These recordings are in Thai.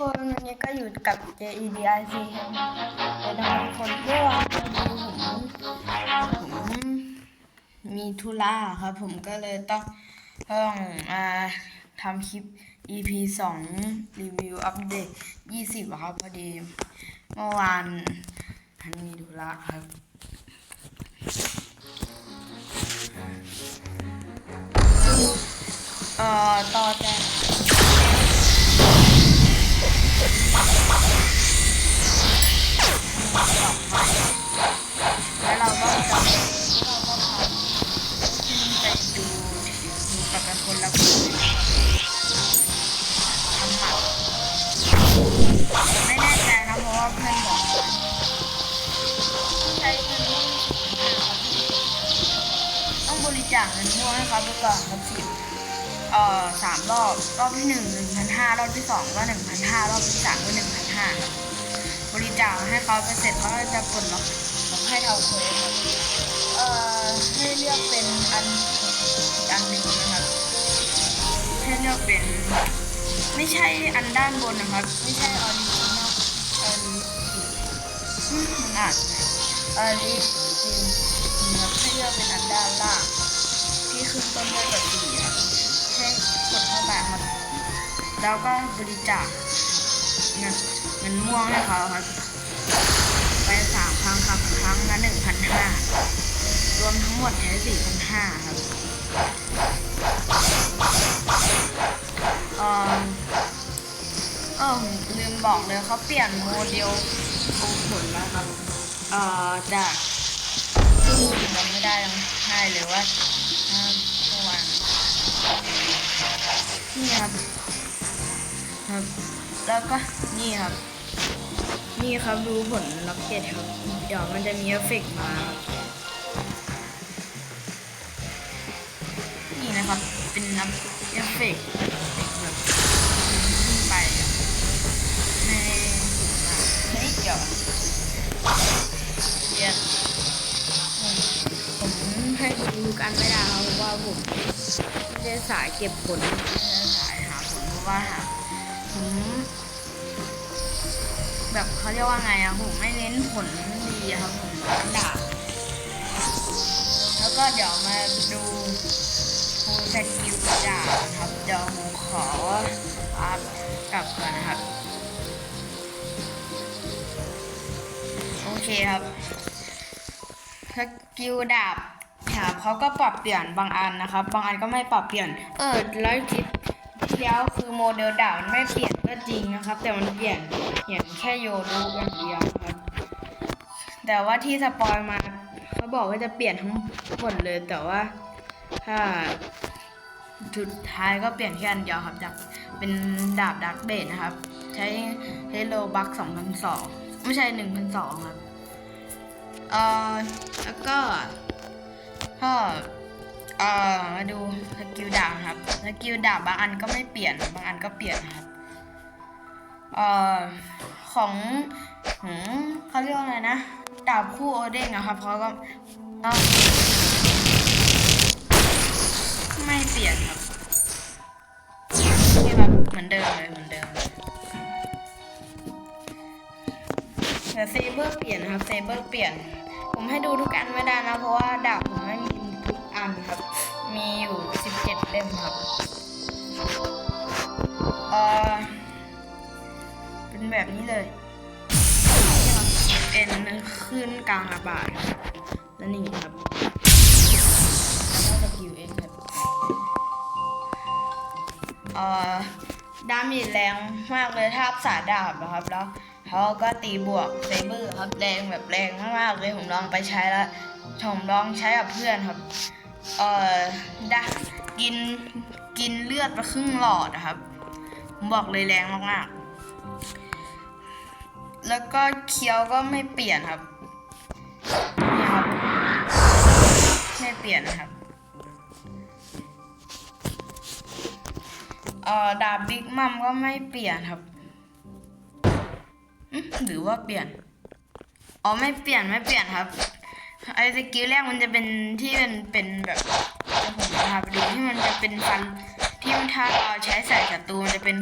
คนวันนี้ก็อยู่กับ JEDIC ครับเดี๋ยวนครับทุกคนเมื่อวานผมผมมีธุระครับ ผมก็เลยต้องต้องมาทำคลิป EP 2 รีวิวอัปเดต 20 ครับพอดี เมื่อวานมันมีธุระครับเอ่อต่อจากแล้ พันห้ารอบที่สามก็หนึ่งพันห้าบริจาคให้เขาไปเสร็จเขาก็จะปลดล็อกให้เราเคยครับเอ่อให้เลือกเป็นอันอันหนึ่งนะครับให้เลือกเป็นไม่ใช่อันด้านบนนะครับ ไม่ใช่ออริจินอลออริมันอ่านไงออริจินนะครับให้เลือกเป็นอันด้านล่างที่ขึ้นต้นด้วยตัวสีครับให้กดเข้าไปครับแล้วก็บริจาค เงินเงินม่วงให้เขาครับ ไปสามครั้งครับ ครั้งละหนึ่งพันห้ารวมทั้งหมดใช้สี่พันห้าครับเออเออลืมบอกเลยเขาเปลี่ยนโมเดลโอผลแล้วครับ เอ่อจากจำไม่ได้ยังให้เลยว่าอ่าเมื่อวานนี่ครับครับ แล้วก็นี่ครับ นี่ครับดูผลล็อกเก็ตครับ เดี๋ยวมันจะมีเอฟเฟกต์มานี่นะครับ เป็นนับเอฟเฟกต์แบบขึ้นไปในเฮ้ยเดี๋ยวเดี๋ยวผมให้ดูกันไม่ได้เพราะว่าผมไม่ได้สายเก็บผลไม่ได้สายหาผลเพราะว่าหาผม แบบเขาเรียกว่าไงอะผมไม่เน้นผลดีอะครับผมด่าแล้วก็เดี๋ยวมาดูฟูสกิลด่าครับเดี๋ยวผมขออัพกลับก่อนนะครับ โอเคครับสกิลดาบครับเขาก็ปรับเปลี่ยนบางอันนะครับ บางอันก็ไม่ปรับเปลี่ยน เออแล้วคลิปที่แล้วคือโมเดลดาบมันไม่เปลี่ยน ก็จริงนะครับ แต่มันเปลี่ยนเปลี่ยนแค่โยรูอย่างเดียวครับ แต่ว่าที่สปอยมาเขาบอกว่าจะเปลี่ยนทั้งหมดเลยแต่ว่าถ้าสุดท้ายก็เปลี่ยนแค่อันเดียวครับจากเป็นดาบดักเบดนะครับ ใช้เฮโลบัก2002ไม่ใช่1,200ครับเอ่อแล้วก็ก็เอ่อมาดูสกิลดาบครับสกิลดาบบางอันก็ไม่เปลี่ยนบางอันก็เปลี่ยนครับ เอ่อของหืมเขาเรียกว่าอะไรนะดาบคู่โอเด้งอะครับเขาก็เอาไม่เปลี่ยนครับนี่ครับเหมือนเดิมเลยเหมือนเดิมเลยแต่เซเบอร์เปลี่ยนนะครับเซเบอร์เปลี่ยน ผมให้ดูทุกอันไม่ได้นะ เพราะว่าดาบผมไม่มีทุกอันครับ มีอยู่ 17 เล่มครับ เออ เป็นแบบนี้เลย เป็นขึ้นกลางอากาศครับและนี่ครับแล้วก็สกิลเองครับเอ่อดามจแรงมากเลยถ้าอัพสาดาบนะครับ แล้วเขาก็ตีบวกเซเบอร์ครับแรงแบบแรงมากๆเลยผมลองไปใช้แล้วผมลองใช้กับเพื่อนครับ เอ่อดากินกินเลือดไปครึ่งหลอดนะครับ ผมบอกเลยแรงมากๆ แล้วก็เคี้ยวก็ไม่เปลี่ยนครับนี่ครับ ไม่เปลี่ยนครับเอ่อดาบบิ๊กมัมก็ไม่เปลี่ยนครับหรือว่าเปลี่ยนอ๋อไม่เปลี่ยนไม่เปลี่ยนครับไอ้สกิลแรกมันจะเป็นที่เป็นเป็นแบบผมพาไปดูที่มันจะเป็นฟันที่มันถ้าเราใช้ใส่ศัตรูมันจะเป็น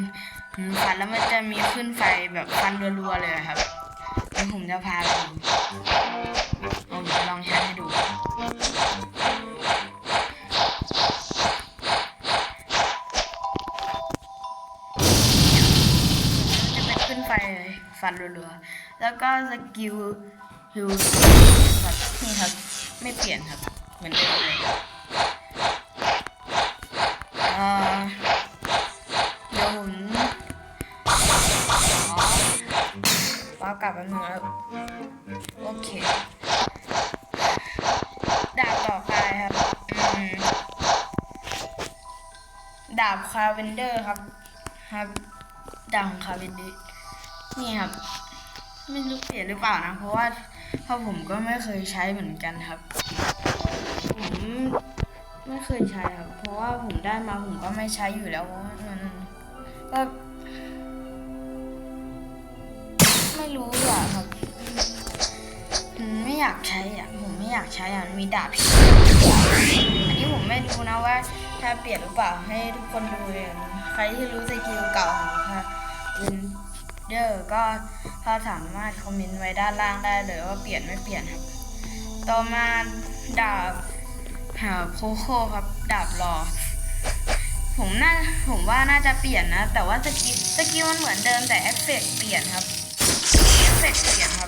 ฟันแล้วมันจะมีขึ้นไฟแบบฟันรัวๆเลยครับเดี๋ยวผมจะพาไปดูผมจะลองใช้ให้ดูจะเป็นขึ้นไฟเลยฟันรัวๆแล้วก็สกิลฮิวครับนี่ครับ ไม่เปลี่ยนครับ เหมือนเดิมเลย โอเคดาบต่อไปครับดาบคาเวนเดอร์ครับ ครับดังคาเวนเดอร์นี่ครับไม่รู้เปลี่ยนหรือเปล่านะ เพราะว่าเพราะผมก็ไม่เคยใช้เหมือนกันครับ ผมไม่เคยใช้ครับ เพราะว่าผมได้มาผมก็ไม่ใช้อยู่แล้วเพราะว่ามันก็ไม่รู้อะครับ อืมไม่อยากใช้อะผมไม่อยากใช้อะมีดาบอันนี้ผมไม่รู้นะว่า ถ้าเปลี่ยนหรือเปล่าให้ทุกคนดูเลยใครที่รู้สกิลเก่าของค่ะวินเดอร์ก็ถ้าสามารถคอมเมนต์ไว้ด้านล่างได้เลยว่าเปลี่ยนไม่เปลี่ยนครับ ต่อมาดาบหาโคโค่ครับดาบรอผมน่าผมว่าน่าจะเปลี่ยนนะ แต่ว่าสกิลสกิลมันเหมือนเดิมแต่เอฟเฟกต์เปลี่ยนครับเอฟเฟกต์เปลี่ยนครับ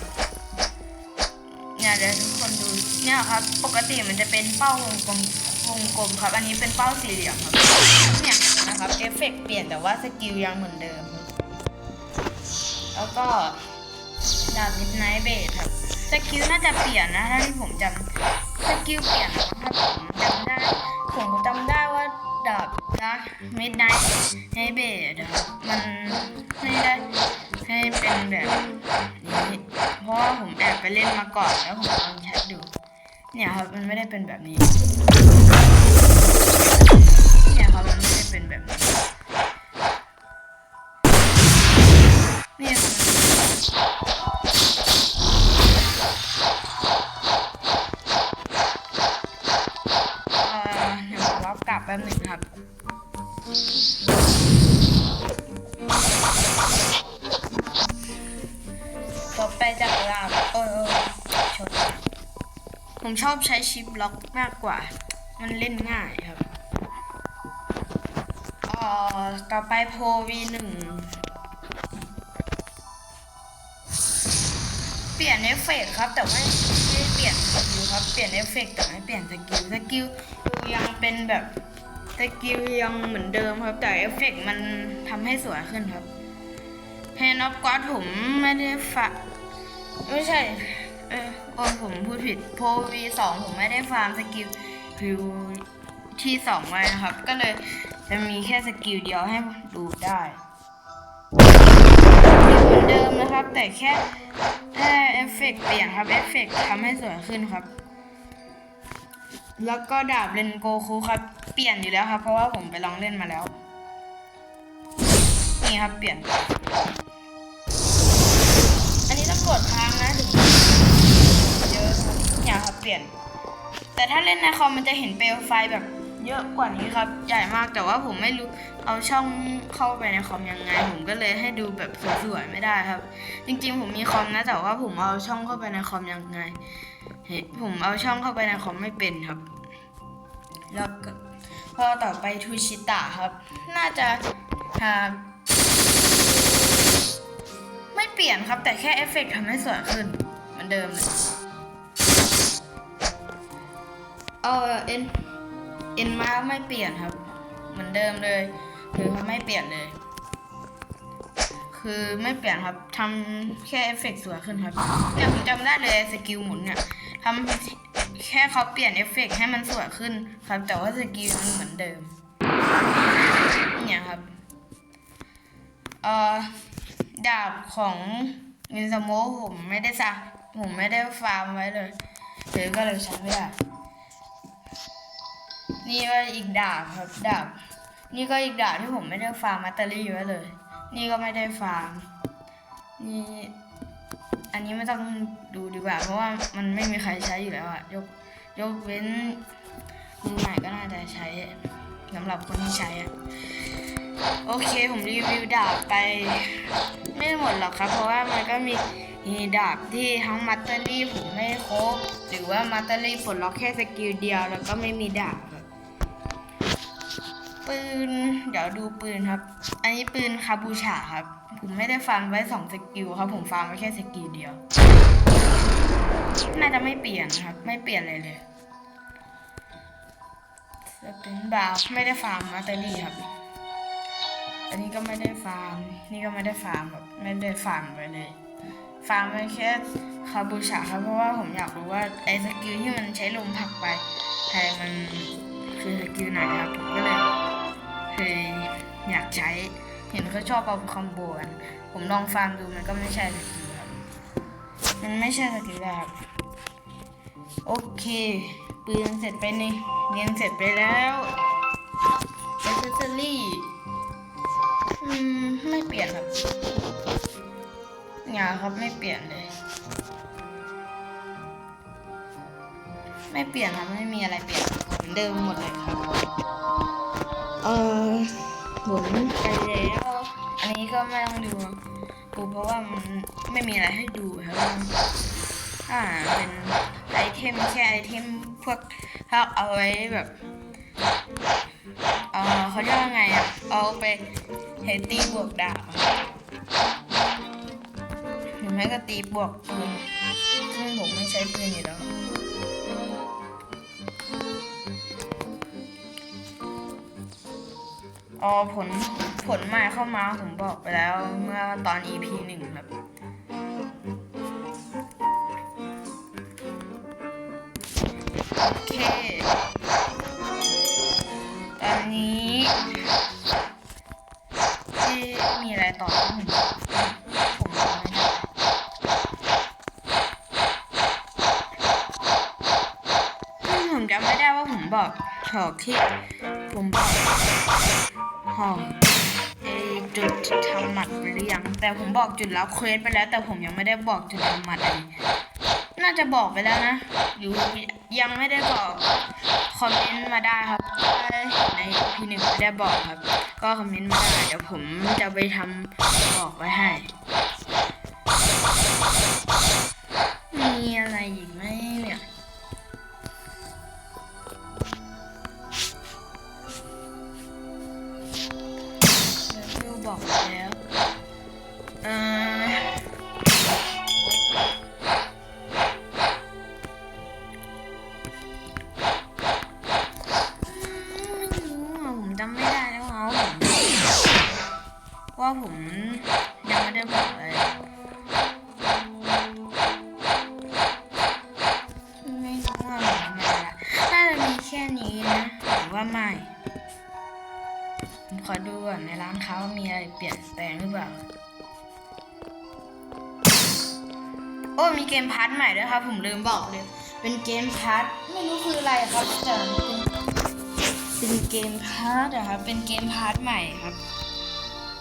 เนี่ยเดี๋ยวทุกคนดูเนี่ยครับปกติมันจะเป็นเป้าวงกลมวงกลมครับ อันนี้เป็นเป้าสี่เหลี่ยมครับเนี่ยนะครับเอฟเฟกต์เปลี่ยนแต่ว่าสกิลยังเหมือนเดิม แล้วก็ดาบมิดไนท์เบสครับสกิลน่าจะเปลี่ยนนะถ้าที่ผมจำสกิลเปลี่ยนนะครับผมจำได้ผมจำได้ว่าดาบนะมิดไนท์ไนท์เบสมันไม่ได้ ให้เป็นแบบนี้เพราะว่าผมแอบไปเล่นมาก่อนแล้วผมลองแชทดู เนี่ยครับมันไม่ได้เป็นแบบนี้ เนี่ยครับมันไม่ได้เป็นแบบนี้ ผมชอบใช้ชิปล็อกมากกว่า มันเล่นง่ายครับอ่อต่อไปโพวีหนึ่งเปลี่ยนเอฟเฟกครับ แต่ไม่ไม่ได้เปลี่ยนสกิลครับเปลี่ยนเอฟเฟกแต่ไม่เปลี่ยนสกิลสกิลยังเป็นแบบสกิลยังเหมือนเดิมครับ แต่เอฟเฟกมันทำให้สวยขึ้นครับเพนอฟกอดผมไม่ได้ฝะไม่ใช่เออ อ้ผมพูดผิดโพวีสองผมไม่ได้ฟาร์มสกิลพิวที่สองไว้นะครับ ก็เลยจะมีแค่สกิลเดียวให้ดูได้เหมือนเดิมนะครับ แต่แค่แค่เอฟเฟกต์เปลี่ยนครับเอฟเฟกต์ทำให้สวยขึ้นครับ แล้วก็ดาบเลนโกคูครับเปลี่ยนอยู่แล้วครับ เพราะว่าผมไปลองเล่นมาแล้ว นี่ครับเปลี่ยน อันนี้ต้องกดค้า ลี่ยน แต่ถ้าเล่นในคอมมันจะเห็นเปลวไฟแบบเยอะกว่านี้ครับ ใหญ่มากแต่ว่าผมไม่รู้เอาช่องเข้าไปในคอมยังไง ผมก็เลยให้ดูแบบสวยๆไม่ได้ครับ จริงๆ ผมมีคอมนะแต่ว่าผมเอาช่องเข้าไปในคอมยังไงเฮ้ผมเอาช่องเข้าไปในคอมไม่เป็นครับ แล้วก็พอต่อไปทูชิตะครับ น่าจะหาไม่เปลี่ยนครับแต่แค่เอฟเฟกต์ทำให้สวยขึ้นเหมือนเดิมเลย เออเอ็นเอ็นมาไม่เปลี่ยนครับ เหมือนเดิมเลยคือเขาไม่เปลี่ยนเลย คือไม่เปลี่ยนครับทำแค่เอฟเฟกต์สวยขึ้นครับเนี่ผมจำได้เลยสกิลหมุนเนี่ยทำแค่เขาเปลี่ยนเอฟเฟกต์ให้มันสวยขึ้นครับ แต่ว่าสกิลมันเหมือนเดิมเนี่ยครับเอ่อดาบของมินสโมผมไม่ได้ซักผมไม่ได้ฟาร์มไว้เลยหรือก็เลยใช้ไม่ได้ นี่ก็อีกดาบครับดาบ นี่ก็อีกดาบที่ผมไม่ได้ฟาร์มมัตเตอรี่ไว้เลย นี่ก็ไม่ได้ฟาร์ม นี่ อันนี้ไม่ต้องดูดีกว่า เพราะว่ามันไม่มีใครใช้อยู่แล้วอะยกยกเว้นมือใหม่ก็น่าจะใช้สำหรับคนที่ใช้อะโอเคผมรีวิวดาบไป ไม่หมดหรอกครับ เพราะว่ามันก็มีมีดาบที่ทั้งมัตเตอรี่ผมไม่ครบ หรือว่ามัตเตอรี่ปลดล็อกแค่สกิลเดียว แล้วก็ไม่มีดาบครับ ปืน เดี๋ยวดูปืนครับ อันนี้ปืนคาบูชาครับ ผมไม่ได้ฟาร์มไว้สองสกิลครับ ผมฟาร์มไว้แค่สกิลเดียว น่าจะไม่เปลี่ยนครับ ไม่เปลี่ยนอะไรเลยสปินบาร์ไม่ได้ฟาร์มมัตเตอรี่ครับ อันนี้ก็ไม่ได้ฟาร์ม นี่ก็ไม่ได้ฟาร์มแบบไม่ได้ฟาร์มไปเลยฟาร์มไปแค่คาบูชาครับเพราะว่าผมอยากรู้ว่าไอ้สกิลที่มันใช้ลมผักไปใครมันคือสกิลไหนครับผมก็เลย ยอยากใช้ เห็นเขาชอบเอาคอมโบกันผมลองฟาร์มดูมันก็ไม่ใช่สกิลครับมันไม่ใช่สกิลแบบโอเค ปืนเสร็จไปนี่เรียนเสร็จไปแล้วเอเซอรี่อืมไม่เปลี่ยนครับอย่าครับไม่เปลี่ยนเลย ไม่เปลี่ยนครับไม่มีอะไรเปลี่ยนเหมือนเดิมหมดเลยครับ เออหมุนไปแล้วอันนี้ก็ไม่ต้องดูดูเพราะว่ามันไม่มีอะไรให้ดูครับอ่าเป็นไอเทมแค่ไอเทมพวกถ้าเอาไว้แบบเออเขาเรียกว่าไงอะเอาไปเหตีบวกดาบหรือไม่ก็ตีบวกปืนซึ่งผมไม่ใช้ปืนอยู่แล้ว อ๋อผลผลใหม่เข้ามาผมบอกไปแล้วเมื่อตอน EP หนึ่งครับ โอเค ตอนนี้ที่มีอะไรต่อผมผมจำไม่ได้อืมผมจำไม่ได้ว่าผมบอกถอกที่ผมบอก หอไอจุดทำหมัดไปหรือยัง แต่ผมบอกจุดแล้วเควสไปแล้ว แต่ผมยังไม่ได้บอกจุดทำหมัดเลยน่าจะบอกไปแล้วนะหรือยังไม่ได้บอก คอมเมนต์มาได้ครับถ้าในพี่หนึ่งไม่ได้บอกครับ ก็คอมเมนต์มาได้เดี๋ยวผมจะไปทำบอกไว้ให้ มีอะไรอีกไหม ว่าไม่ผมขอดูก่อนในร้านเขามีอะไรเปลี่ยนแปลงหรือเปล่า โอ้มีเกมพาร์ทใหม่ด้วยครับ ผมลืมบอกเลย เป็นเกมพาร์ทไม่รู้คืออะไรครับแต่เป็นเป็นเกมพาร์ทอะครับ เป็นเกมพาร์ทใหม่ครับ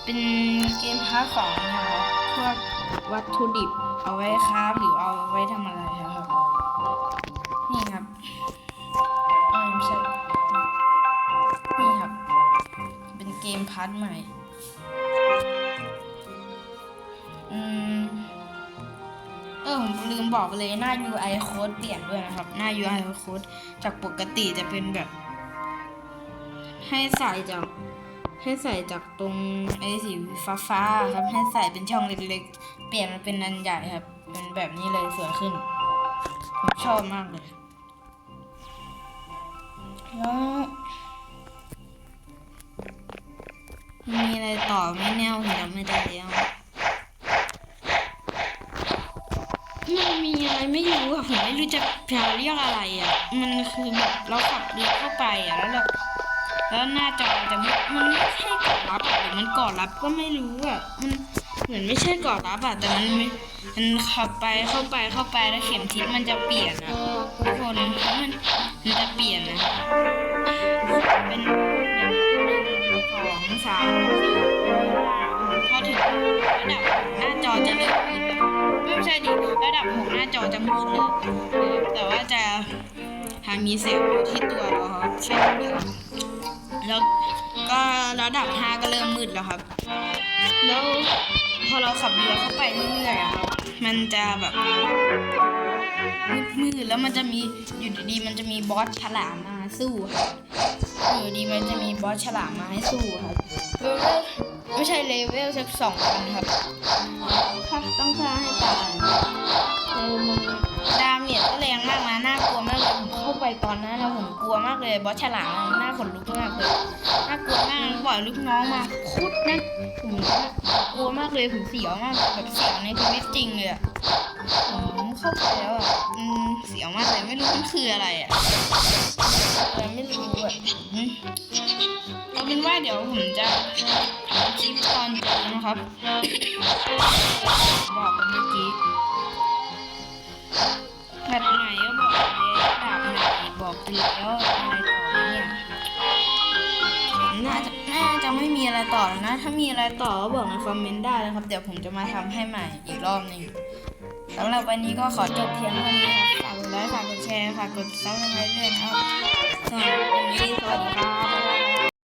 เป็นเกมพาร์ทของนะครับพวกวัตถุดิบเอาไว้คราฟหรือเอาไว้ทำอะไรครับ นี่ครับเออไม่ใช่ มพาร์ทใหม่ อืม เออผมลืมบอกไปเลยหน้า UI code เปลี่ยนด้วยนะครับ หน้า UI code จากปกติจะเป็นแบบ ให้ใส่จาก ให้ใส่จากตรงไอ้สีฟ้าฟ้าๆครับ ให้ใส่เป็นช่องเล็กๆ เปลี่ยนมันเป็นอันใหญ่ครับ เป็นแบบนี้เลยสวยขึ้น ผมชอบมากเลยแล้ว มีอะไรต่อไหม่แน่ผมจำไม่ได้แล้วมันมีอะไรไม่รู้อะผมไม่รู้จะจะเรียกอะไรอะมันคือแบบเราขับรถเข้าไปอะแล้วเราแล้วหน้าจอจะม่มันไม่ใช่ก่อรับอะหรือมันก่อรับก็ไม่รู้อะมันเหมือนไม่ใช่ก่อรับอะแต่มันมันขับไปเข้าไปเข้าไปแล้วเข็มทิศมันจะเปลี่ยนอะทุกคนมันมันจะเปลี่ยนนะามสี่พอถึงระดับหน้าจอจะเริ่มมืดไม่ใช่ดิระดับหกหน้าจอจะมืดเลยแต่ว่าจะทามีเซลล์อยู่ที่ตัวเราครับแค่เดียวแล้วก็ระดับห้าก็เริ่มมืดแล้วครับ แล้วพอเราขับเรือเข้าไปเรื่อยๆอะครับมันจะแบบมืดๆแล้วมันจะมีอยู่ดีๆมันจะมีบอสฉลามมาสู้ครับ อยู่ดีมันจะมีบอสฉลามมาให้สู้ครับเลเวลไม่ใช่เลเวลสักสองพันครับค่ะต้องฆ่าให้ตายเออมันดาเมจก็แรงมากนะน่ากลัวมากเลยผมเข้าไปตอนนั้นนะผมกลัวมากเลยบอสฉลามอะน่าขนลุกมากเลยน่ากลัวมากปล่อยลูกน้องมาคุดนะผมกลัวมากเลยผมเสียวมากแบบเสียวในชีวิตจริงเลยอะผมเข้าไปแล้วอะอืมเสียวมากเลยไม่รู้มันคืออะไรอะแต่ไม่รู้อะเอาเป็นว่าเดี๋ยวผมจะคลิปตอนเจอนะครับบอกเมื่อกี้แบบไหนก็บอกเลยแบบไหนบอกไปแล้วอะไรต่อเนี่ยน่าจะน่าจะไม่มีอะไรต่อแล้วนะ ถ้ามีอะไรต่อก็บอกในคอมเมนต์ได้นะครับ เดี๋ยวผมจะมาทำให้ใหม่อีกรอบหนึ่งสำหรับวันนี้ก็ขอจบเพียงเท่านี้ครับฝากกดไลค์ฝากกดแชร์ฝากกดซับสไครต์ด้วยนะครับ